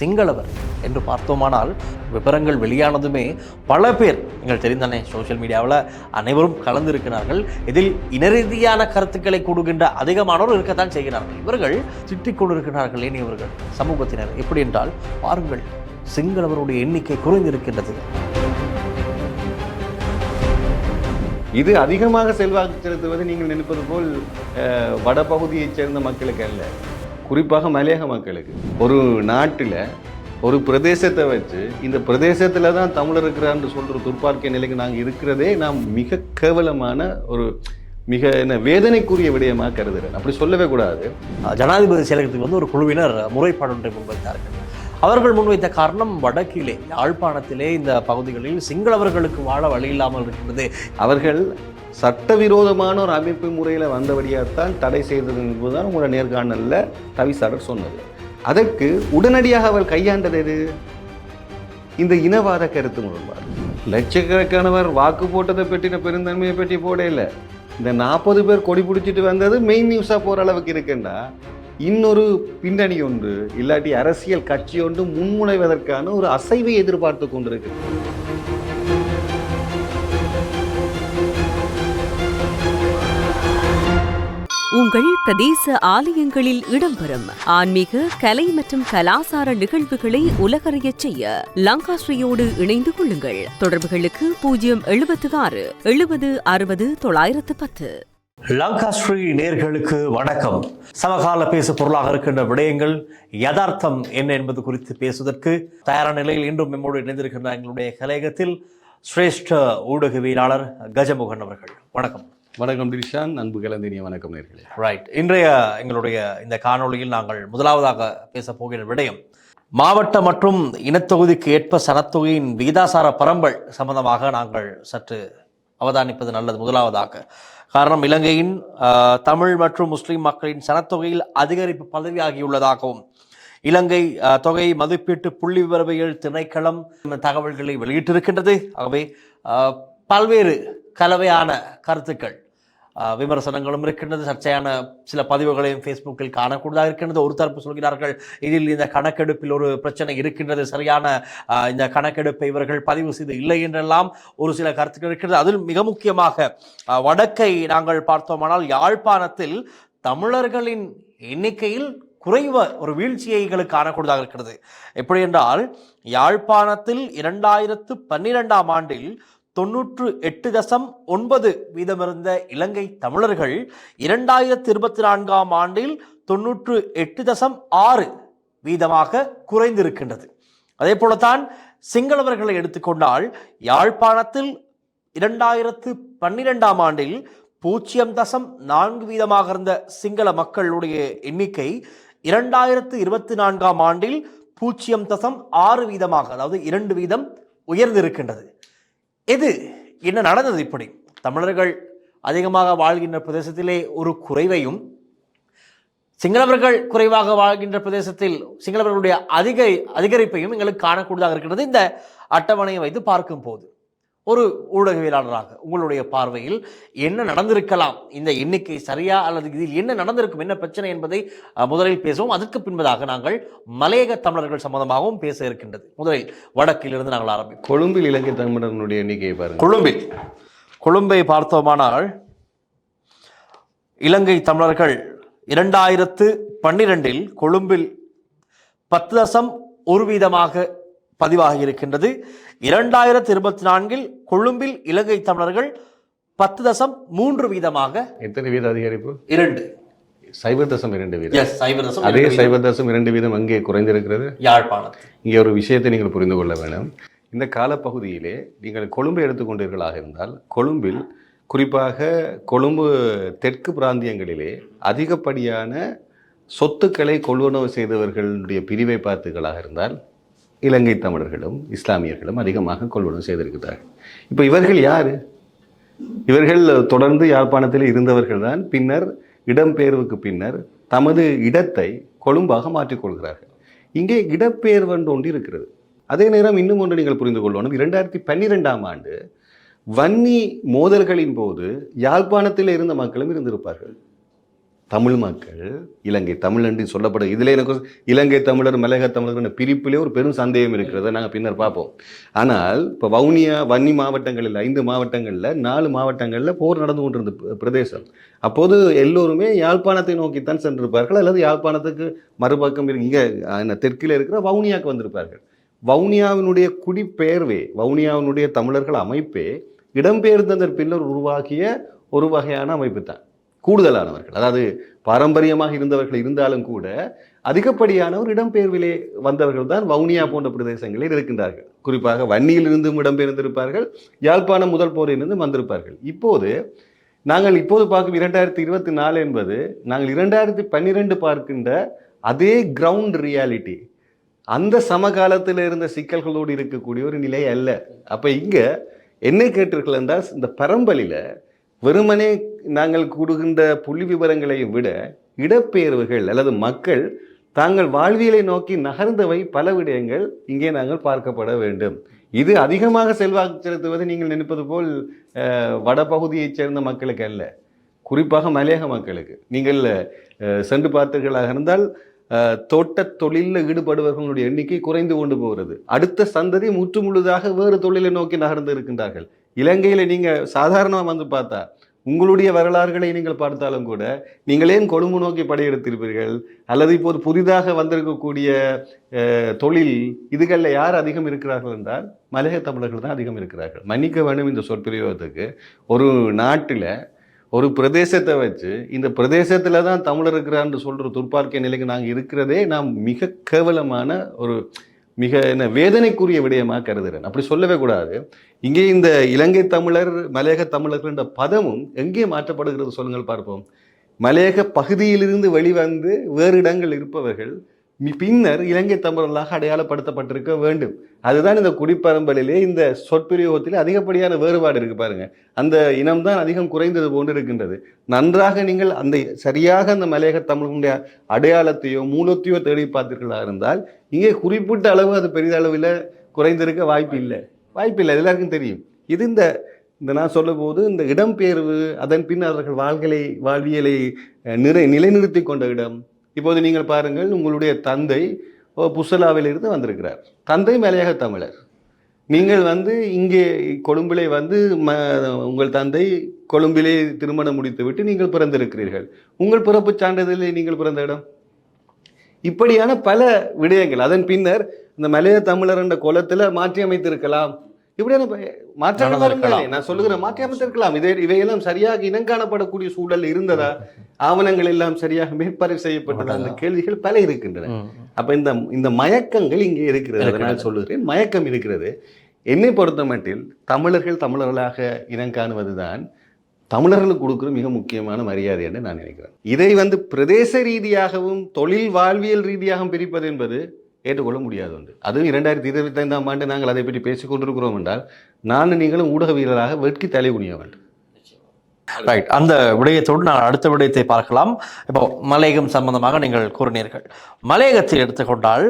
சிங்களவர் என்று பார்த்தோமானால் விவரங்கள் வெளியானதுமே பல பேர் நீங்கள் தெரிந்தானே சோஷியல் மீடியாவில் அனைவரும் கலந்திருக்கிறார்கள். இதில் இனரீதியான கருத்துக்களை கொடுக்கின்ற அதிகமானோர் இருக்கத்தான் செய்கிறார்கள். இவர்கள் திட்டிக் கொண்டிருக்கிறார்கள் ஏன் இவர்கள்? சமூகத்தினர். எப்படி என்றால் பாருங்கள் சிங்களவருடைய எண்ணிக்கை குறைந்திருக்கின்றது. இது அதிகமாக செல்வாக்கு செலுத்துவது நீங்கள் நினைப்பது போல் வடபகுதியைச் சேர்ந்த மக்களுக்கு அல்ல. குறிப்பாக மலையக மக்களுக்கு. ஒரு நாட்டில் ஒரு பிரதேசத்தை வச்சு இந்த பிரதேசத்தில் தான் தமிழர் இருக்கிறான்னு சொல்கிற துர்ப்பார்க்கிய நிலைக்கு நாங்கள் இருக்கிறதே நாம் மிக கேவலமான ஒரு மிக என்ன வேதனைக்குரிய விடயமாக கருதுகிறேன் அப்படி சொல்லவே கூடாது. ஜனாதிபதி செயலகத்துக்கு வந்து ஒரு குழுவினர் முறைப்பாடு ஒன்றை முன்வைத்தார்கள். அவர்கள் முன்வைத்த காரணம் வடக்கிலே யாழ்ப்பாணத்திலே இந்த பகுதிகளில் சிங்களவர்களுக்கு வாழ வழி இல்லாமல் இருக்கின்றது. அவர்கள் சட்டவிரோதமான ஒரு அமைப்பு முறையில் வந்தபடியாகத்தான் தடை செய்தது என்பதுதான் உங்களோட நேர்காணலில் தவிசாரர் சொன்னது. அதற்கு உடனடியாக அவர் கையாண்டது எது? இந்த இனவாத கருத்து முரண்பாடு. லட்சக்கணக்கானவர் வாக்கு போட்டதை பற்றின பெருந்தன்மையை பற்றி போட இல்லை. இந்த நாற்பது பேர் கொடி பிடிச்சிட்டு வந்தது மெயின் நியூஸாக போகிற அளவுக்கு இருக்குன்னா இன்னொரு பின்னணி ஒன்று இல்லாட்டி அரசியல் கட்சி ஒன்று முன்முனைவதற்கான ஒரு அசைவை எதிர்பார்த்து கொண்டிருக்கு. உங்கள் பிரதேச ஆலயங்களில் இடம்பெறும் ஆன்மீக கலை மற்றும் கலாசார நிகழ்வுகளை உலகறியச் செய்ய லங்காஸ்ரீயோடு இணைந்து கொள்ளுங்கள். தொடர்புகளுக்கு பூஜ்ஜியம் எழுபத்து ஆறு எழுபது அறுபது தொள்ளாயிரத்து பத்து. லங்காஸ்ரீ நேர்களுக்கு வணக்கம். சமகால பேசு பொருளாக இருக்கின்ற விடயங்கள் யதார்த்தம் என்ன என்பது குறித்து பேசுவதற்கு தயாரான நிலையில் இன்றும் நம்மோடு இணைந்திருக்கின்ற எங்களுடைய கலையகத்தில் சிரேஷ்ட ஊடகவியலாளர் கஜமுகன் அவர்கள். வணக்கம். வணக்கம் திரிஷான் அன்பு கலந்தினிய வணக்கம் நேர்களே. ரைட் இன்றைய எங்களுடைய இந்த காணொளியில் நாங்கள் முதலாவதாக பேச போகிற விடயம் மாவட்ட மற்றும் இனத்தொகுதிக்கு ஏற்ப சனத்தொகையின் விகிதாசார பரம்பல் சம்பந்தமாக நாங்கள் சற்று அவதானிப்பது நல்லது முதலாவதாக. காரணம் இலங்கையின் தமிழ் மற்றும் முஸ்லீம் மக்களின் சனத்தொகையில் அதிகரிப்பு பதவியாகியுள்ளதாகவும் இலங்கை தொகை மதிப்பீட்டு புள்ளி விவரவியல் திணைக்களம் தகவல்களை வெளியிட்டிருக்கின்றது. ஆகவே பல்வேறு கலவையான கருத்துக்கள் விமர்சனங்களும் இருக்கின்றது சர்ச்சையான சில பதிவுகளையும் ஃபேஸ்புக்கில் காணக்கூடியதாக இருக்கின்றது ஒரு தரப்பு சொல்கிறார்கள் இதில் இந்த கணக்கெடுப்பில் ஒரு பிரச்சனை இருக்கின்றது சரியான இந்த கணக்கெடுப்பை இவர்கள் பதிவு செய்து இல்லை என்றெல்லாம் ஒரு சில கருத்துக்கள் இருக்கிறது அதில் மிக முக்கியமாக வடக்கை நாங்கள் பார்த்தோமானால் யாழ்ப்பாணத்தில் தமிழர்களின் எண்ணிக்கையில் குறைவ ஒரு வீழ்ச்சியைகள் காணக்கூடியதாக இருக்கிறது. எப்படி என்றால் யாழ்ப்பாணத்தில் இரண்டாயிரத்து பன்னிரெண்டாம் ஆண்டில் தொன்னூற்று எட்டு தசம் ஒன்பது வீதமிருந்த இலங்கை தமிழர்கள் இரண்டாயிரத்து இருபத்தி நான்காம் ஆண்டில் தொன்னூற்று எட்டு தசம் ஆறு வீதமாக குறைந்திருக்கின்றது. அதே போலத்தான் சிங்களவர்களை எடுத்துக்கொண்டால் யாழ்ப்பாணத்தில் இரண்டாயிரத்து பன்னிரெண்டாம் ஆண்டில் பூஜ்ஜியம் தசம் நான்கு வீதமாக இருந்த சிங்கள மக்களுடைய எண்ணிக்கை இரண்டாயிரத்து இருபத்தி நான்காம் ஆண்டில் பூஜ்ஜியம் தசம் ஆறு வீதமாக அதாவது இரண்டு வீதம் உயர்ந்திருக்கின்றது. எது? என்ன நடந்தது இப்படி? தமிழர்கள் அதிகமாக வாழ்கின்ற பிரதேசத்திலே ஒரு குறைவையும் சிங்களவர்கள் குறைவாக வாழ்கின்ற பிரதேசத்தில் சிங்களவர்களுடைய அதிக அதிகரிப்பையும் எங்களுக்கு காணக்கூடியதாக இருக்கிறது. இந்த அட்டவணையை வைத்து பார்க்கும் போது ஒரு ஊடகவியலாளராக உங்களுடைய பார்வையில் என்ன நடந்திருக்கலாம்? இந்த எண்ணிக்கை சரியா அல்லது இதில் என்ன நடந்திருக்கும்? என்ன பிரச்சனை என்பதை முதலில் பேசுவோம். அதற்கு பின்பதாக நாங்கள் மலையக தமிழர்கள் சம்பந்தமாகவும் பேச இருக்கின்றது. முதலில் வடக்கிலிருந்து நாங்கள் ஆரம்பிப்போம். கொழும்பில் இலங்கை தமிழர்களுடைய எண்ணிக்கையை பாருங்க கொழும்பில். கொழும்பை பார்த்தோமானால் இலங்கை தமிழர்கள் இரண்டாயிரத்து பன்னிரெண்டில் கொழும்பில் பத்து தசம் ஒரு வீதமாக பதிவாகி இருக்கின்றது இரண்டாயிரத்து இருபத்தி நான்கில் கொழும்பில் இலங்கை தமிழர்கள் பத்து தசம் மூன்று வீதமாக எத்தனை வீத அதிகரிப்பு? இரண்டு. சைபர் தசம் இரண்டு வீதம். சைபர் தசம் அதே. சைபர் தசம் இரண்டு வீதம் அங்கே குறைந்திருக்கிறது. யாழ்ப்பாணத்தில். இங்கே ஒரு விஷயத்தை நீங்கள் புரிந்து கொள்ள வேண்டும். இந்த காலப்பகுதியிலே நீங்கள் கொழும்பை எடுத்துக்கொண்டீர்களாக இருந்தால் கொழும்பில் குறிப்பாக கொழும்பு தெற்கு பிராந்தியங்களிலே அதிகப்படியான சொத்துக்களை கொள்வனவு செய்தவர்களுடைய பிரிவை பார்த்தீர்களாக இருந்தால் இலங்கை தமிழர்களும் இஸ்லாமியர்களும் அதிகமாக கொள்வனம் செய்திருக்கிறார்கள். இப்போ இவர்கள் யார்? இவர்கள் தொடர்ந்து யாழ்ப்பாணத்தில் இருந்தவர்கள் தான் பின்னர் இடம்பெயர்வுக்கு பின்னர் தமது இடத்தை கொழும்பாக மாற்றிக்கொள்கிறார்கள் இங்கே இடப்பெயர்வு ஒன்று இருக்கிறது. அதே நேரம் இன்னும் ஒன்று நீங்கள் புரிந்து கொள்ளணும். இரண்டாயிரத்தி பன்னிரெண்டாம் ஆண்டு வன்னி மோதல்களின் போது யாழ்ப்பாணத்தில் இருந்த மக்களும் இருந்திருப்பார்கள். தமிழ் மக்கள் இலங்கை தமிழ் என்று சொல்லப்படும். இதில் எனக்கு இலங்கை தமிழர் மலையக தமிழர் பிரிப்பிலே ஒரு பெரும் சந்தேகம் இருக்கிறத நாங்கள் பின்னர் பார்ப்போம். ஆனால் இப்போ வவுனியா வன்னி மாவட்டங்களில் ஐந்து மாவட்டங்களில் நாலு மாவட்டங்களில் போர் நடந்து கொண்டிருந்த பிரதேசம். அப்போது எல்லோருமே யாழ்ப்பாணத்தை நோக்கித்தான் சென்றிருப்பார்கள். அல்லது யாழ்ப்பாணத்துக்கு மறுபக்கம் இங்கே என்ன தெற்கில் இருக்கிற வவுனியாவுக்கு வந்திருப்பார்கள். வவுனியாவினுடைய குடிப்பெயர்வே வவுனியாவினுடைய தமிழர்கள் அமைப்பே இடம்பெயர்ந்ததன் பின்னர் உருவாகிய ஒரு வகையான அமைப்பு தான். கூடுதலானவர்கள். அதாவது பாரம்பரியமாக இருந்தவர்கள் இருந்தாலும் கூட அதிகப்படியானவர் இடம்பெயர்விலே வந்தவர்கள் தான் வவுனியா போன்ற பிரதேசங்களில் இருக்கின்றார்கள். குறிப்பாக வன்னியிலிருந்தும் இடம்பெயர்ந்திருப்பார்கள் யாழ்ப்பாணம் முதல் போரிலிருந்தும் வந்திருப்பார்கள். இப்போது நாங்கள் இப்போது பார்க்கும் இரண்டாயிரத்தி இருபத்தி நாலு என்பது நாங்கள் இரண்டாயிரத்தி பன்னிரெண்டு பார்க்கின்ற அதே கிரவுண்ட் ரியாலிட்டி அந்த சமகாலத்தில் இருந்த சிக்கல்களோடு இருக்கக்கூடிய ஒரு நிலை அல்ல. அப்போ இங்கே என்ன கேட்டீர்கள் இந்த பரம்பலில் வெறுமனே நாங்கள் கூடுகின்ற புள்ளி விவரங்களை விட இடப்பெயர்வுகள் அல்லது மக்கள் தாங்கள் வாழ்வியலை நோக்கி நகர்ந்தவை பல விடயங்கள் இங்கே நாங்கள் பார்க்கப்பட வேண்டும். இது அதிகமாக செல்வாக்கு செலுத்துவது நீங்கள் நினைப்பது போல் வடபகுதியைச் சேர்ந்த மக்களுக்கு அல்ல. குறிப்பாக மலையக மக்களுக்கு. நீங்கள் சென்று பார்த்தீர்களாக இருந்தால் தோட்டத் தொழிலில் ஈடுபடுபவர்களுடைய எண்ணிக்கை குறைந்து கொண்டு போகிறது. அடுத்த சந்ததி முற்று முழுதாக வேறு தொழிலை நோக்கி நகர்ந்து இருக்கின்றார்கள். இலங்கையில் நீங்கள் சாதாரணமாக வந்து பார்த்தா உங்களுடைய வரலாறுகளை நீங்கள் பார்த்தாலும் கூட நீங்கள் ஏன் கொழும்பு நோக்கி படையெடுத்திருப்பீர்கள்? அல்லது இப்போது புதிதாக வந்திருக்கக்கூடிய தொழில் இதுகளில் யார் அதிகம் இருக்கிறார்கள் என்றால் மலையக தமிழர்கள் தான் அதிகம் இருக்கிறார்கள். மன்னிக்க வேண்டும் இந்த சொற்பிரயோகத்துக்கு ஒரு நாட்டில் ஒரு பிரதேசத்தை வச்சு இந்த பிரதேசத்தில் தான் தமிழர் இருக்கிறான்னு சொல்கிற துர்பார்க்கிய நிலைக்கு நாங்கள் இருக்கிறதே நாம் மிக கேவலமான ஒரு மிக என்ன வேதனைக்குரிய விடயமாக கருதுகிறேன் அப்படி சொல்லவே கூடாது. இங்கே இந்த இலங்கை தமிழர் மலையக தமிழர்கள் என்ற பதமும் எங்கே மாற்றப்படுகிறது சொல்லுங்கள் பார்ப்போம். மலையக பகுதியிலிருந்து வெளிவந்து வேறு இடங்கள் இருப்பவர்கள் பின்னர் இலங்கை தமிழர்களாக அடையாளப்படுத்தப்பட்டிருக்க வேண்டும். அதுதான் இந்த குடிப்பரம்பலிலே இந்த சொற்பிரயோகத்தில் அதிகப்படியான வேறுபாடு இருக்கு பாருங்க. அந்த இனம்தான் அதிகம் குறைந்தது போன்று இருக்கின்றது. நன்றாக நீங்கள் அந்த சரியாக அந்த மலையக தமிழர்களுடைய அடையாளத்தையோ மூலத்தையோ தேடி பார்த்தீர்களா இருந்தால் இங்கே குறிப்பிட்ட அளவு அது பெரிதளவில் குறைந்திருக்க வாய்ப்பு இல்லை. வாய்ப்பு இல்லை. எல்லாருக்கும் தெரியும். இது இந்த இந்த நான் சொல்லும்போது இந்த இடம்பெயர்வு அதன் பின் அவர்கள் வாழ்களை வாழ்வியலை நிறை நிலைநிறுத்தி கொண்ட இடம். இப்போது நீங்கள் பாருங்கள் உங்களுடைய தந்தை ஓ, புசலாவிலிருந்து வந்திருக்கிறார். தந்தை மேலையாக தமிழர். நீங்கள் வந்து இங்கே கொழும்பிலே வந்து ம உங்கள் தந்தை கொழும்பிலே திருமணம் முடித்துவிட்டு நீங்கள் பிறந்திருக்கிறீர்கள். உங்கள் பிறப்பு சான்றிதழில் நீங்கள் பிறந்த இடம்? இப்படியான பல விடயங்கள். அதன் பின்னர் இந்த மலைய தமிழர் என்ற குலத்துல மாற்றி அமைத்திருக்கலாம். இப்படியான மாற்றங்கள். வருங்களே. நான் சொல்லுகிறேன் மாற்றி அமைத்திருக்கலாம். இதை இவையெல்லாம் சரியாக இனங்காணப்படக்கூடிய சூழல் இருந்ததா? ஆவணங்கள் எல்லாம் சரியாக மேற்பார்வை செய்யப்பட்டதா? அந்த கேள்விகள் பல இருக்கின்றன. அப்ப இந்த இந்த மயக்கங்கள் இங்கே இருக்கிறது. அதனால் சொல்லுகிறேன் மயக்கம் இருக்கிறது. என்னை பொறுத்த மட்டில் தமிழர்கள் தமிழர்களாக இனங்காணுவதுதான் தமிழர்களுக்கு கொடுக்குற மிக முக்கியமான மரியாதை என்று நான் நினைக்கிறேன். இதை வந்து பிரதேச ரீதியாகவும் தொழில் வாழ்வியல் ரீதியாகவும் பிரிப்பது என்பது ஏற்றுக்கொள்ள முடியாது ஒன்று. அதுவும் இரண்டாயிரத்தி இருபத்தைந்தாம் ஆண்டு நாங்கள் அதை பற்றி பேசிக் கொண்டிருக்கிறோம் என்றால் நானும் நீங்களும் ஊடகவியலராக வெட்கி தலை குனிய வேண்டும். ரைட் அந்த விடயத்தோடு நான் அடுத்த விடயத்தை பார்க்கலாம். இப்போ மலையகம் சம்பந்தமாக நீங்கள் கூறினீர்கள். மலையகத்தில் எடுத்துக்கொண்டால்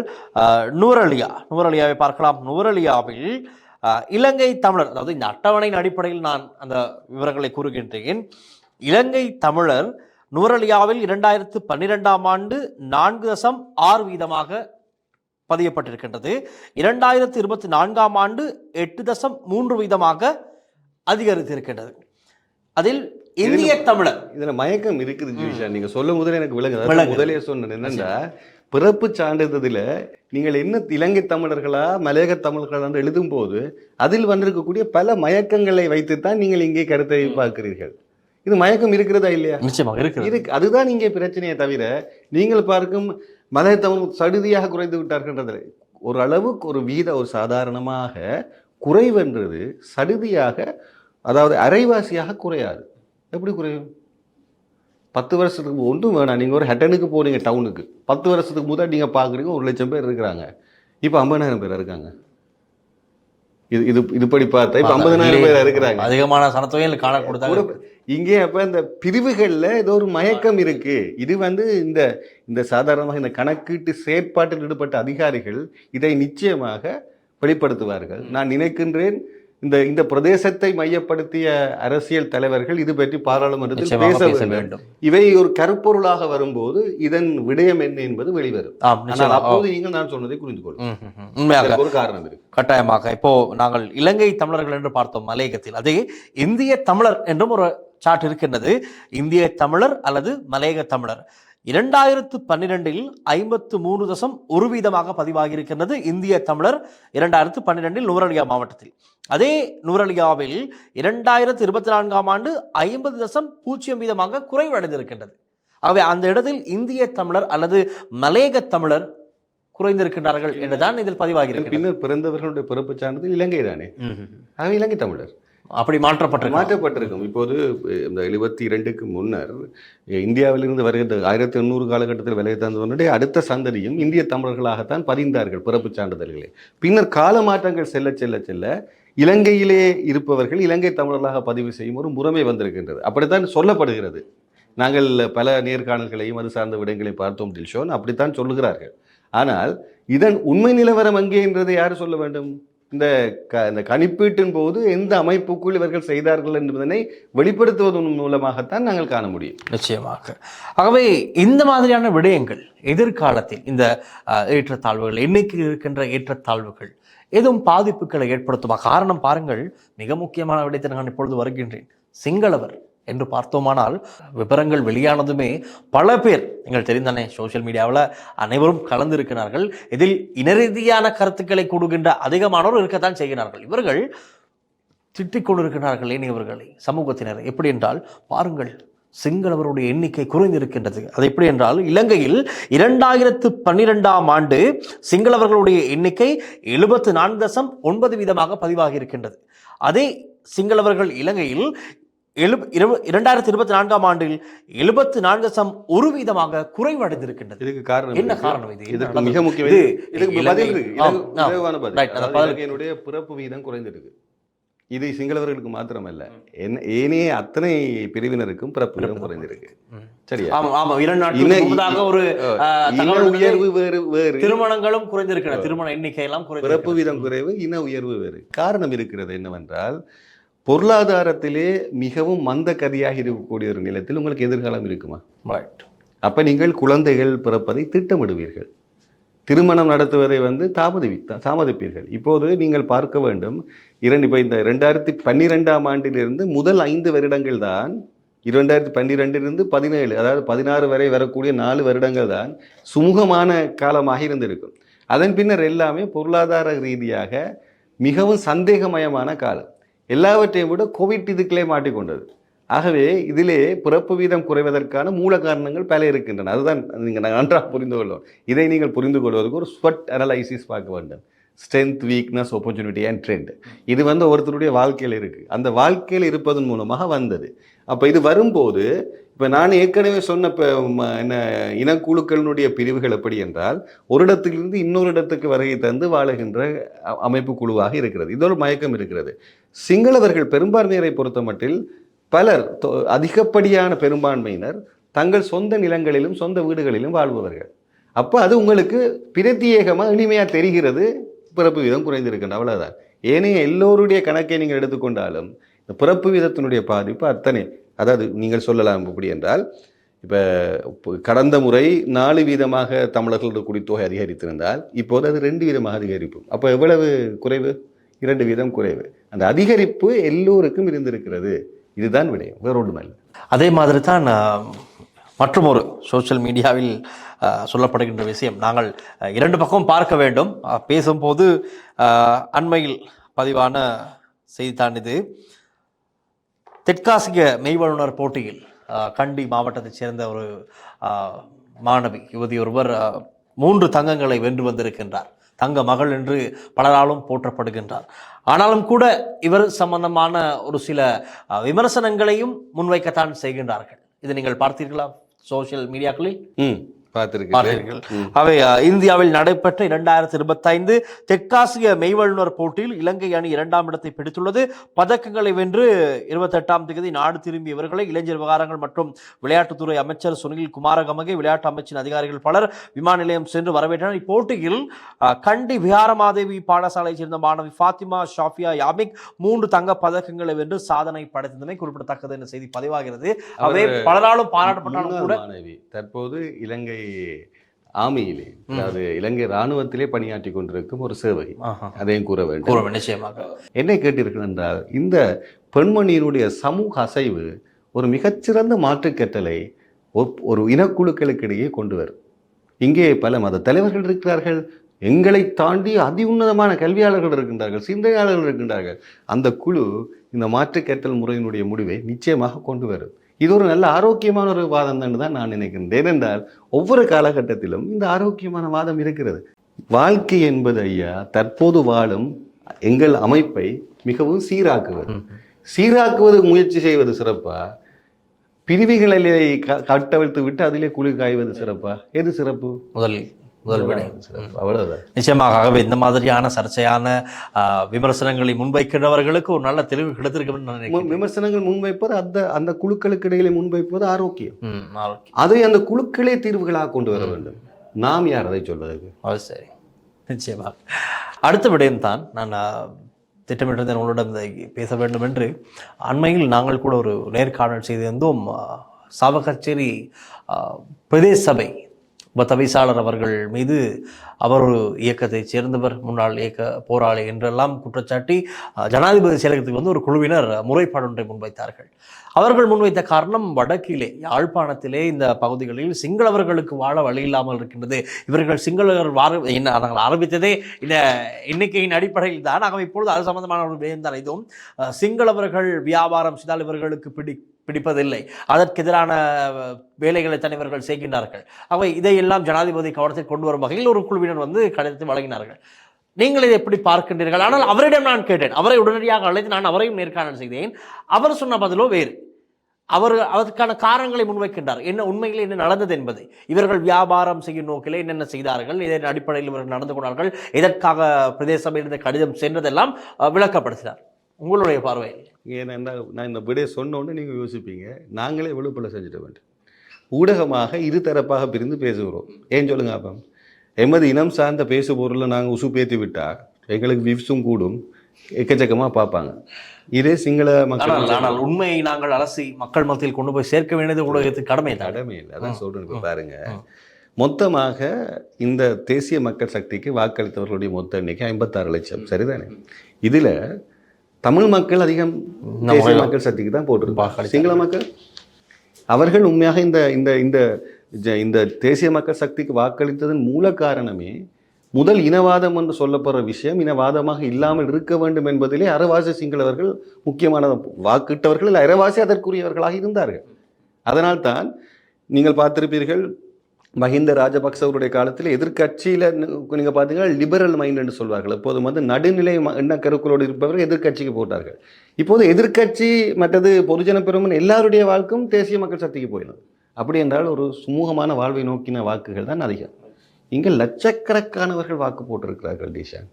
நூரலியா நூரலியாவை பார்க்கலாம். நூரலியாவில் இலங்கை தமிழர் அதாவது இந்த அட்டவணையின் அடிப்படையில் நான் அந்த விவரங்களை கூறுகின்றேன். இலங்கை தமிழர் நூரலியாவில் இரண்டாயிரத்து பன்னிரெண்டாம் ஆண்டு நான்கு தசம் ஆறு வீதமாக பதியப்பட்டிருக்கின்றது. இரண்டாயிரத்து இருபத்தி நான்காம் ஆண்டு எட்டு தசம் மூன்று வீதமாக அதிகரித்திருக்கின்றது. அதில் இந்திய தமிழர் இதுல மயக்கம் இருக்குது நீங்க சொல்லும் முதல்ல எனக்கு விளங்குது. முதலே சொன்னேன் என்னன்னா பிறப்பு சான்றிதழில் நீங்கள் என்ன இலங்கை தமிழர்களா மலையக தமிழர்களா என்று எழுதும் போது அதில் வந்திருக்கக்கூடிய பல மயக்கங்களை வைத்துத்தான் நீங்கள் இங்கே கருத்தை பார்க்கிறீர்கள். இது மயக்கம் இருக்கிறதா இல்லையா? நிச்சயமாக இருக்கிறது. இருக்கு. அதுதான் இங்கே பிரச்சனையே தவிர நீங்கள் பார்க்கும் மலைய தமிழ் சடுதியாக குறைந்து விட்டார்கின்றது ஒரு அளவுக்கு ஒரு வீத ஒரு சாதாரணமாக குறைவென்றது சடுதியாக அதாவது அரைவாசியாக குறையாது. எப்படி குறையும்? பத்து வருஷத்துக்கு ஒன்றும் வேணாம். நீங்கள் ஒரு ஹெட்டனுக்கு போறீங்க டவுனுக்கு. பத்து வருஷத்துக்கு முதல் நீங்கள் பார்க்குறீங்க ஒரு லட்சம் பேர் இருக்கிறாங்க. இப்போ ஐம்பதாயிரம் பேர் இருக்காங்க. இது இது இதுபடி பார்த்தா இப்போ ஐம்பதாயிரம் பேர் இருக்கிறாங்க. அதிகமான சனத்தொகையில் காணக்கூடாது கூட இங்கே அப்ப இந்த பிரிவுகள்ல ஏதோ ஒரு மயக்கம் இருக்கு. இது வந்து இந்த இந்த சாதாரணமாக இந்த கணக்கீட்டு செயற்பாட்டில் ஈடுபட்ட அதிகாரிகள் இதை நிச்சயமாக வெளிப்படுத்துவார்கள். நான் நினைக்கின்றேன் இந்த இந்த பிரதேசத்தை மையப்படுத்திய அரசியல் தலைவர்கள் இது பற்றி பாராளுமன்றத்தில் பேச வேண்டும். இவை ஒரு கருப்பொருளாக வரும்போது இதன் விடயம் என்ன என்பது வெளிவரும். ஆம் ஆனால் அப்போது நீங்கள் நான் சொன்னதை புரிந்து கொள்ளும். உண்மையாக. ஒரு காரணம் இருக்கு. கட்டாயமாக. இப்போ நாங்கள் இலங்கை தமிழர்கள் என்று பார்த்தோம் மலையகத்தில். அதே இந்திய தமிழர் என்றும் ஒரு சார்ட் இருக்கின்றது. இந்திய தமிழர் அல்லது மலையக தமிழர். இரண்டாயிரத்து பன்னிரெண்டில் ஐம்பத்து மூணு தசம் ஒரு வீதமாக பதிவாகியிருக்கின்றது. இந்திய தமிழர் இரண்டாயிரத்து பன்னிரெண்டில் நூரலியா மாவட்டத்தில். அதே நூரலியாவில் இரண்டாயிரத்து இருபத்தி நான்காம் ஆண்டு ஐம்பது தசம் பூஜ்ஜியம் வீதமாக குறைவடைந்திருக்கின்றது. ஆகவே அந்த இடத்தில் இந்திய தமிழர் அல்லது மலையக தமிழர் குறைந்திருக்கின்றார்கள் என்றுதான் இதில் பதிவாகியிருக்கிறது பின்னர் பிறந்தவர்களுடைய பிறப்பு சான்றிதழ் இலங்கை தானே ஆக இலங்கை தமிழர். அப்படி மாற்றப்பட்டு மாற்றப்பட்டிருக்கும். இப்போது இந்த எழுபத்தி இரண்டுக்கு முன்னர் இந்தியாவிலிருந்து வருகின்ற ஆயிரத்தி எண்ணூறு காலகட்டத்தில் விலையை தந்தவனுடைய அடுத்த சந்ததியும் இந்திய தமிழர்களாகத்தான் பதிந்தார்கள் பிறப்பு சான்றிதழ்களை. பின்னர் கால மாற்றங்கள் செல்ல செல்ல செல்ல இலங்கையிலே இருப்பவர்கள் இலங்கை தமிழர்களாக பதிவு செய்யும் ஒரு முறைமை வந்திருக்கின்றது. அப்படித்தான் சொல்லப்படுகிறது. நாங்கள் பல நேர்காணல்களையும் அது சார்ந்த விடங்களை பார்த்தோம் டில்ஷோன். அப்படித்தான் சொல்லுகிறார்கள். ஆனால் இதன் உண்மை நிலவரம் எங்கே என்றதை யார் சொல்ல வேண்டும்? இந்த க இந்த கணிப்பீட்டின் போது எந்த அமைப்புக்குள் இவர்கள் செய்தார்கள் என்பதனை வெளிப்படுத்துவதன் மூலமாகத்தான் நாங்கள் காண முடியும். நிச்சயமாக. ஆகவே இந்த மாதிரியான விடயங்கள் எதிர்காலத்தில் இந்த ஏற்றத்தாழ்வுகள் எண்ணிக்கையில் இருக்கின்ற ஏற்றத்தாழ்வுகள் எதுவும் பாதிப்புகளை ஏற்படுத்துமா? காரணம் பாருங்கள் மிக முக்கியமான விடயத்தை நான் இப்பொழுது வருகின்றேன். சிங்களவர் என்று பார்த்தோமானால் விவரங்கள் வெளியானதுமே பல பேர் நீங்கள் தெரிந்தானே சோஷியல் மீடியாவில் அனைவரும் கலந்திருக்கிறார்கள். இதில் இனரீதியான கருத்துக்களை கொடுக்கின்ற அதிகமானோர் இருக்கத்தான் செய்கிறார்கள். இவர்கள் திட்டிக் கொண்டிருக்கிறார்கள் இவர்களை சமூகத்தினர். எப்படி என்றால் பாருங்கள் சிங்களவருடைய எண்ணிக்கை குறைந்திருக்கின்றது. அது எப்படி என்றால் இலங்கையில் இரண்டாயிரத்து பன்னிரெண்டாம் ஆண்டு சிங்களவர்களுடைய எண்ணிக்கை எழுபத்து நான்கு தசம் ஒன்பது வீதமாக பதிவாகி இருக்கின்றது அதே சிங்களவர்கள் இலங்கையில் எழு இரு- இரண்டாயிரத்து இருபத்தி நான்காம் ஆண்டில் எழுபத்து நான்கு தசம் ஒரு வீதமாக குறைவடைந்திருக்கின்றது. இதுக்கு காரணம் என்ன. காரணம் இது? இதுக்கு? மிக முக்கியம் இது இதுக்கு பதில் இலங்கையினுடைய பிறப்பு வீதம் குறைந்திருக்கு. இது சிங்களவர்களுக்கு மாத்திரமல்ல. என்ன- ஏனைய அத்தனை பிரிவினருக்கும் பிறப்பு வீதம் குறைந்திருக்கு. சரியா? ஆமா ஆமா. இரண்டு ஒரு. உயர்வு வேறு வேறு. திருமணங்களும் குறைந்திருக்கிறது திருமண எண்ணிக்கை எல்லாம் பிறப்பு வீதம் குறைவு இன உயர்வு வேறு. காரணம் இருக்கிறது என்னவென்றால் பொருளாதாரத்திலே மிகவும் மந்த கதியாக இருக்கக்கூடிய ஒரு நிலத்தில் உங்களுக்கு எதிர்காலம் இருக்குமா? Right. அப்ப நீங்கள் குழந்தைகள் பிறப்பதை திட்டமிடுவீர்கள். திருமணம் நடத்துவதை வந்து தாமதி தாமதிப்பீர்கள். இப்போது நீங்கள் பார்க்க வேண்டும் இரண்டு இப்போ இந்த ரெண்டாயிரத்தி பன்னிரெண்டாம் ஆண்டிலிருந்து முதல் ஐந்து வருடங்கள் தான் இரண்டாயிரத்தி பன்னிரெண்டிலிருந்து பதினேழு அதாவது பதினாறு வரை வரக்கூடிய நாலு வருடங்கள் தான் சுமூகமான காலமாக இருந்திருக்கும். அதன் பின்னர் எல்லாமே பொருளாதார ரீதியாக மிகவும் சந்தேகமயமான காலம். எல்லாவற்றையும் விட கோவிட் இதுக்களே மாட்டிக்கொண்டது ஆகவே இதிலே பிறப்பு வீதம் குறைவதற்கான மூல காரணங்கள் பல இருக்கின்றன. அதுதான் நீங்கள் நன்றாக புரிந்து கொள்ளும் இதை நீங்கள் புரிந்து கொள்வதற்கு ஒரு ஸ்வட் அனலைசிஸ் பார்க்க வேண்டும். Strength weakness opportunity and trend இது வந்து ஒருத்தருடைய வாழ்க்கையில் இருக்குது அந்த வாழ்க்கையில் இருப்பதன் மூலமாக வந்தது. அப்போ இது வரும்போது இப்போ நான் ஏற்கனவே சொன்ன இப்போ என்ன இனக்குழுக்களினுடைய பிரிவுகள் எப்படி என்றால் ஒரு இடத்திலிருந்து இன்னொரு இடத்துக்கு வருகை தந்து வாழுகின்ற அமைப்பு குழுவாக இருக்கிறது. இதோட மயக்கம் இருக்கிறது. சிங்களவர்கள் பெரும்பான்மையரை பொறுத்தமட்டில் பலர் தொ- அதிகப்படியான பெரும்பான்மையினர் தங்கள் சொந்த நிலங்களிலும் சொந்த வீடுகளிலும் வாழ்பவர்கள். அப்போ அது உங்களுக்கு பிரத்யேகமாக இனிமையாக தெரிகிறது. பிறப்பு வீதம் குறைந்திருக்கின்ற அவ்வளோதான் ஏனைய எல்லோருடைய கணக்கை நீங்கள் எடுத்துக்கொண்டாலும் இந்த பிறப்பு வீதத்தினுடைய பாதிப்பு அத்தனை அதாவது நீங்கள் சொல்லலாம் இப்படி என்றால் இப்போ கடந்த முறை நாலு வீதமாக தமிழர்களுடைய குடித்தொகை அதிகரித்திருந்தால் இப்போது அது ரெண்டு வீதமாக அதிகரிப்பு. அப்போ எவ்வளவு குறைவு? இரண்டு வீதம் குறைவு. அந்த அதிகரிப்பு எல்லோருக்கும் இருந்திருக்கிறது. இதுதான் விடயம். வேற ஒன்றுமல்ல அதே மாதிரி தான் மற்றும் ஒரு சோஷியல் மீடியாவில் சொல்லப்படுகின்ற விஷயம். நாங்கள் இரண்டு பக்கம் பார்க்க வேண்டும். பேசும்போது அண்மையில் பதிவான செய்திதான் இது. தெற்காசிய மெய்வல்லுனர் போட்டியில் கண்டி மாவட்டத்தைச் சேர்ந்த ஒரு மாணவி யுவதி ஒருவர் மூன்று தங்கங்களை வென்று வந்திருக்கின்றார். தங்க மகள் என்று பலராலும் போற்றப்படுகின்றார். ஆனாலும் கூட இவர் சம்பந்தமான ஒரு சில விமர்சனங்களையும் முன்வைக்கத்தான் செய்கின்றார்கள். இது நீங்கள் பார்த்தீர்களா? social media clip. Mm. அவை இந்தியாவில் நடைபெற்ற இரண்டாயிரத்தி இருபத்தைந்து தெற்காசிய மெய்வல்லுநர் போட்டியில் இலங்கை அணி இரண்டாம் இடத்தை பிடித்துள்ளது. பதக்கங்களை வென்று இருபத்தெட்டாம் தேதி நாடு திரும்பிய இவர்களை இளைஞர் விவகாரங்கள் மற்றும் விளையாட்டுத்துறை அமைச்சர் சுனில் குமாரகமகே விளையாட்டு அமைச்சின் அதிகாரிகள் பலர் விமான நிலையம் சென்று வரவேற்றனர். இப்போட்டியில் கண்டி விஹாரமாதேவி பாடசாலையைச் சேர்ந்த மாணவி ஃபாத்திமா ஷாஃபியா யாமிக் மூன்று தங்க பதக்கங்களை வென்று சாதனை படைத்ததனை குறிப்பிடத்தக்கது என்ற செய்தி பதிவாகிறது. அவை பலராலும் பாராட்டப்பட்டாலும் கூட தற்போது இலங்கை ஆமியிலே அதாவது இலங்கை ராணுவத்திலே பணியாற்றி கொண்டிருக்கும் ஒரு சேவகி. அதையும் கூற வேண்டும். நிச்சயமாக. என்ன கேட்டீர்கள் என்றால் இந்த பெண்மணியினுடைய சமூக அசைவு ஒரு மிகச்சிறந்த மாற்றுக்கட்டளை ஒப்- ஒரு இனக்குழுக்களுக்கிடையே கொண்டு வரும். இங்கே பல மத தலைவர்கள் இருக்கிறார்கள். எங்களை தாண்டி அதி உன்னதமான கல்வியாளர்கள் இருக்கின்றார்கள் சிந்தனையாளர்கள் இருக்கின்றார்கள். அந்த குழு இந்த மாற்றுக்கட்டல் முறையினுடைய முடிவை நிச்சயமாக கொண்டு வரும். இது ஒரு நல்ல ஆரோக்கியமான ஒரு வாதம் தான் நான் நினைக்கிறேன் ஏனென்றால் ஒவ்வொரு காலகட்டத்திலும் இந்த ஆரோக்கியமான வாதம் இருக்கிறது. வாழ்க்கை என்பது ஐயா தற்போது வாழும் எங்கள் அமைப்பை மிகவும் சீராக்குவது. சீராக்குவது முயற்சி செய்வது சிறப்பா? பிரிவுகளிலே கட்டவிழ்த்து விட்டு அதிலே குளிர் காய்வது சிறப்பா? எது சிறப்பு? முதல் முதல் விடை. சிறப்பு அவ்வளவுதான். நிச்சயமாக ஆகவே இந்த மாதிரியான சர்ச்சையான ஆஹ், விமர்சனங்களை முன்வைக்கிறவர்களுக்கு ஒரு நல்ல தெளிவு நினைக்கிறேன். விமர்சனங்கள் முன்வைப்பது அந்த அந்த குழுக்களுக்கு இடையிலே முன்வைப்பது ஆரோக்கியம். அதை அந்த குழுக்களே தீர்வுகளாக கொண்டு வர வேண்டும். நாம் யார் அதை சொல்வதற்கு? அது சரி. நிச்சயமாக. அடுத்த விடயம் தான் நான் திட்டமிட்டிருந்தேன் உங்களிடம் பேச வேண்டும் என்று அண்மையில் நாங்கள் கூட ஒரு நேர்காணல் செய்திருந்தோம். சாவகச்சேரி ஆஹ், பிரதேச சபை உப தவிசாளர் அவர்கள் மீது அவர் ஒரு இயக்கத்தைச் சேர்ந்தவர் முன்னாள் இயக்க போராளி என்றெல்லாம் குற்றச்சாட்டி ஜனாதிபதி செயலகத்துக்கு வந்து ஒரு குழுவினர் முறைப்பாடு ஒன்றை முன்வைத்தார்கள். அவர்கள் முன்வைத்த காரணம் வடக்கிலே யாழ்ப்பாணத்திலே இந்த பகுதிகளில் சிங்களவர்களுக்கு வாழ வழி இல்லாமல் இருக்கின்றது. இவர்கள் சிங்களவர் வார என்ன நாங்கள் ஆரம்பித்ததே இந்த எண்ணிக்கையின் அடிப்படையில் தான் நாங்கள் இப்பொழுது அது சம்பந்தமான ஒரு தான் இதுவும் சிங்களவர்கள் வியாபாரம் செய்தால் இவர்களுக்கு பிடி பிடிப்பதில்லை. அதற்கெதிரான வேலைகளை தலைவர்கள் செய்கின்றார்கள். அவை இதையெல்லாம் ஜனாதிபதி கவனத்தில் கொண்டு வரும் வகையில் ஒரு குழுவினர் வந்து கடிதத்தை வழங்கினார்கள். நீங்கள் இதை எப்படி பார்க்கின்றீர்கள்? ஆனால் அவரிடம் நான் கேட்டேன். அவரை உடனடியாக அழைத்து நான் அவரையும் நேர்காணல் செய்தேன். அவர் சொன்ன பதிலோ வேறு. அவர் அதற்கான காரணங்களை முன்வைக்கின்றார். என்ன உண்மையில் என்ன நடந்தது என்பது. இவர்கள் வியாபாரம் செய்யும் நோக்கிலே என்னென்ன செய்தார்கள்? இதன் அடிப்படையில் இவர்கள் நடந்து கொண்டார்கள். இதற்காக பிரதேசம் இருந்த கடிதம் சென்றதெல்லாம் விளக்கப்படுத்தினார். உங்களுடைய பார்வையில் ஏனென்றா நான் இந்த விடைய சொன்ன உடனே நீங்கள் யோசிப்பீங்க நாங்களே விழுப்புல செஞ்சுட வேண்டும் ஊடகமாக இருதரப்பாக பிரிந்து பேசுகிறோம். ஏன் சொல்லுங்க அப்போ? எமது இனம் சார்ந்த பேசு பொருளை நாங்கள் உசு பேத்தி விட்டால் எங்களுக்கு விவ்ஸும் கூடும் எக்கச்சக்கமாக பார்ப்பாங்க. இதே சிங்கள மக்கள் ஆனால் உண்மையை நாங்கள் அலசி மக்கள் மத்தியில் கொண்டு போய் சேர்க்க வேண்டியது ஊடகத்துக்கு கடமை கடமை இல்லை அதான் சொல்றேன் இப்போ ம். பாருங்க. ம். மொத்தமாக இந்த தேசிய மக்கள் சக்திக்கு வாக்களித்தவர்களுடைய மொத்த எண்ணிக்கை ஐம்பத்தாறு லட்சம். சரிதானே? இதுல தமிழ் மக்கள் அதிகம் தேசிய மக்கள் சக்திக்கு தான் போட்டிருப்பாங்க. சிங்கள மக்கள் அவர்கள் உண்மையாக இந்த இந்த இந்த இந்த தேசிய மக்கள் சக்திக்கு வாக்களித்ததன் மூல காரணமே முதல் இனவாதம் என்று சொல்லப்படுற விஷயம். இனவாதமாக இல்லாமல் இருக்க வேண்டும் என்பதிலே அறவாசி சிங்களவர்கள் முக்கியமான வாக்கிட்டவர்கள் இல்லை அறவாசி அதற்குரியவர்களாக இருந்தார்கள். அதனால்தான் நீங்கள் பார்த்திருப்பீர்கள் மஹிந்த ராஜபக்சவருடைய காலத்தில் எதிர்க்கட்சியில் நீங்கள் பார்த்தீங்கன்னா லிபரல் மைண்ட் என்று சொல்வார்கள். எப்போதும் வந்து நடுநிலை ம- எண்ணக்கருக்களோடு இருப்பவர்கள் எதிர்க்கட்சிக்கு போட்டார்கள். இப்போது எதிர்க்கட்சி மற்றது பொதுஜன பெருமன் எல்லாருடைய வாழ்க்கும் தேசிய மக்கள் சக்திக்கு போயிடும். அப்படி என்றால் ஒரு சுமூகமான வாழ்வை நோக்கின வாக்குகள் தான் அதிகம். இங்கே லட்சக்கணக்கானவர்கள் வாக்கு போட்டிருக்கிறார்கள் டிஷா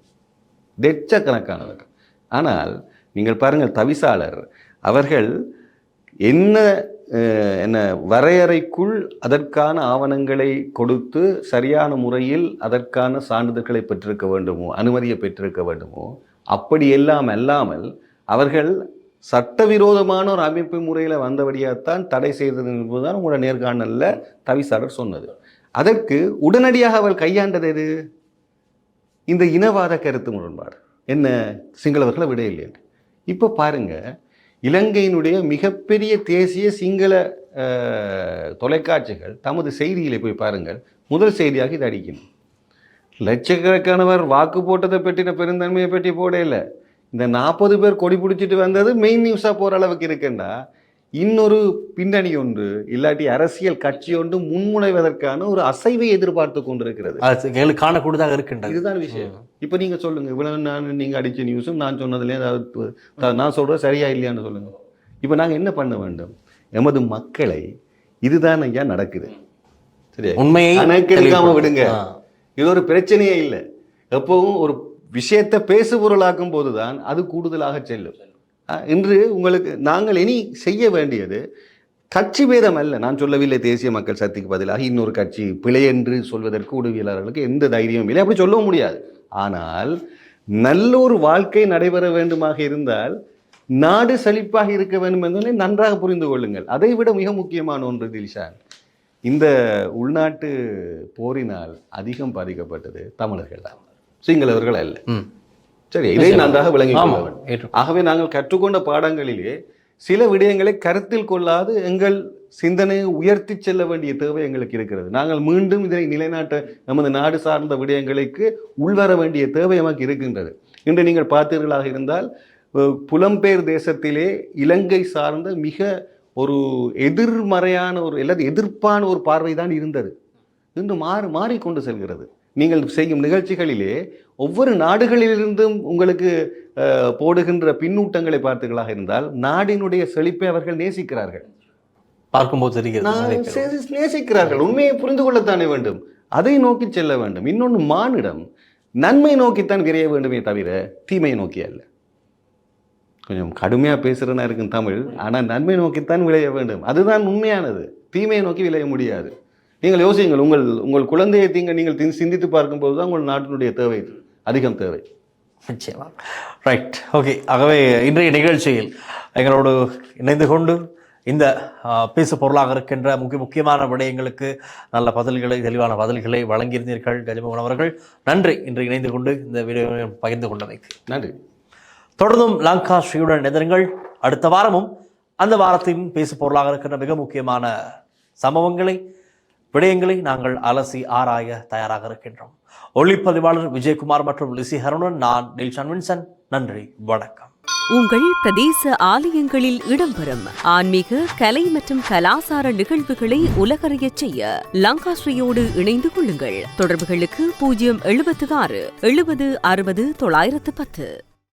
லட்சக்கணக்கானவர்கள். ஆனால் நீங்கள் பாருங்கள் தவிசாளர் அவர்கள் என்ன என்ன வரையறைக்குள் அதற்கான ஆவணங்களை கொடுத்து சரியான முறையில் அதற்கான சான்றிதழ்களை பெற்றிருக்க வேண்டுமோ அனுமதியை பெற்றிருக்க வேண்டுமோ அப்படி எல்லாம் அல்லாமல் அவர்கள் சட்டவிரோதமான ஒரு அமைப்பு முறையில் வந்தபடியாகத்தான் தடை செய்தது என்பதுதான் உங்களோட நேர்காணலில் தவிசாளர் சொன்னது. அதற்கு உடனடியாக அவள் கையாண்டது எது? இந்த இனவாத கருத்து முரண்பாடு. என்ன? சிங்களவர்களை விட இல்லைன்னு இப்போ பாருங்கள் இலங்கையினுடைய மிகப்பெரிய தேசிய சிங்கள தொலைக்காட்சிகள் தமது செய்திகளை போய் பாருங்கள். முதல் செய்தியாக இது அடிக்கணும் லட்சக்கணக்கானவர் வாக்கு போட்டதை பற்றின பெருந்தன்மையை பற்றி போடல. இல்லை இந்த நாற்பது பேர் கொடி பிடிச்சிட்டு வந்தது மெயின் நியூஸாக போகிற அளவுக்கு இருக்குன்னா இன்னொரு பின்னணி ஒன்று இல்லாட்டி அரசியல் கட்சி ஒன்று முன்முனைவதற்கான ஒரு அசைவை எதிர்பார்த்து கொண்டிருக்கிறது. காணக்கூடியதாக இருக்கின்றது. இதுதான் விஷயம். இப்போ நீங்க சொல்லுங்க இவ்வளவு நான் நீங்க அடிச்ச நியூஸும் நான் சொன்னதுலேயே ஏதாவது த- நான் சொல்றது சரியா இல்லையான்னு சொல்லுங்க. இப்போ நாங்க என்ன பண்ண வேண்டும்? எமது மக்களை இதுதான் ஐயா நடக்குது. சரியா? உண்மையை கணக்கு எடுக்காம தெளிவுபடுத்து- விடுங்க. இது ஒரு பிரச்சனையே இல்லை. எப்பவும் ஒரு விஷயத்தை பேசு பொருளாக்கும் போதுதான் அது கூடுதலாக செல்லும். இன்று உங்களுக்கு நாங்கள் இனி செய்ய வேண்டியது கட்சி பேதம் அல்ல. நான் சொல்லவில்லை தேசிய மக்கள் சக்திக்கு பதிலாக இன்னொரு கட்சி பிழை என்று சொல்வதற்கு உடவியலாளர்களுக்கு எந்த தைரியமும் இல்லை. அப்படி சொல்ல முடியாது. ஆனால் நல்ல ஒரு வாழ்க்கை நடைபெற வேண்டுமாக இருந்தால் நாடு செழிப்பாக இருக்க வேண்டும் என்பதை நன்றாக புரிந்து கொள்ளுங்கள். அதை விட மிக முக்கியமான ஒன்று தில்ஷான் இந்த உள்நாட்டு போரினால் அதிகம் பாதிக்கப்பட்டது தமிழர்கள் தான் சிங்களவர்கள் அல்ல. சரி இதை நன்றாக ஏற்று ஆகவே நாங்கள் கற்றுக்கொண்ட பாடங்களிலே சில விடயங்களை கருத்தில் கொள்ளாது எங்கள் சிந்தனையை உயர்த்தி செல்ல வேண்டிய தேவை எங்களுக்கு இருக்கிறது. நாங்கள் மீண்டும் இதனை நிலைநாட்ட நமது நாடு சார்ந்த விடயங்களுக்கு உள்வர வேண்டிய தேவை நமக்கு இருக்கின்றது. இன்று நீங்கள் பார்த்தீர்களாக இருந்தால் புலம்பெயர் தேசத்திலே இலங்கை சார்ந்த மிக ஒரு எதிர்மறையான ஒரு அல்லது எதிர்ப்பான ஒரு பார்வை தான் இருந்தது. இன்று மாறி மாறிக்கொண்டு செல்கிறது. நீங்கள் செய்யும் நிகழ்ச்சிகளிலே ஒவ்வொரு நாடுகளிலிருந்தும் உங்களுக்கு போடுகின்ற பின்னூட்டங்களை பார்த்தீர்களாக இருந்தால் நாடினுடைய செழிப்பை அவர்கள் நேசிக்கிறார்கள். பார்க்கும்போது தெரிகிறது. நேசிக்கிறார்கள். உண்மையை புரிந்து கொள்ளத்தானே வேண்டும்? அதை நோக்கி செல்ல வேண்டும். இன்னொன்று மானிடம். நன்மை நோக்கித்தான் விரைய வேண்டுமே தவிர தீமையை நோக்கி அல்ல. கொஞ்சம் கடுமையாக பேசுகிறனா இருக்கும் தமிழ் ஆனால் நன்மை நோக்கித்தான் விளைய வேண்டும். அதுதான் உண்மையானது. தீமையை நோக்கி விளைய முடியாது. நீங்கள் யோசியுங்கள் உங்கள் உங்கள் குழந்தையை தீங்க நீங்கள் சிந்தித்து பார்க்கும்போது தான் உங்கள் நாட்டினுடைய தேவை அதிகம் தேவை. நிச்சயமா. ரைட் ஓகே ஆகவே இன்றைய நிகழ்ச்சியில் எங்களோடு இணைந்து கொண்டு இந்த பேசு பொருளாக இருக்கின்ற முக்கிய முக்கியமான விடயங்களுக்கு நல்ல பதில்களை தெளிவான பதில்களை வழங்கியிருந்தீர்கள் கஜமோகன் அவர்கள். நன்றி. இன்று இணைந்து கொண்டு இந்த வீடியோவை பகிர்ந்து கொண்டமைக்கு. நன்றி. தொடர்ந்தும் லங்கா ஸ்ரீயுடன் இணைந்திருங்கள். அடுத்த வாரமும் அந்த வாரத்தின் பேசு பொருளாக இருக்கின்ற மிக முக்கியமான சம்பவங்களை விடயங்களை நாங்கள் அலசி ஆராய தயாராக இருக்கின்றோம். ஒளிப்பதிவாளர் விஜயகுமார் மற்றும் லிசி ஹருணன் நான் நில்ஷான் வின்சன். நன்றி வணக்கம். உங்கள் பிரதேச ஆலயங்களில் இடம்பெறும் ஆன்மீக கலை மற்றும் கலாசார நிகழ்வுகளை உலகறியச் செய்ய லங்காஸ்ரீயோடு இணைந்து கொள்ளுங்கள். தொடர்புகளுக்கு பூஜ்ஜியம் எழுபத்து ஆறு எழுபது அறுபது தொள்ளாயிரத்து பத்து.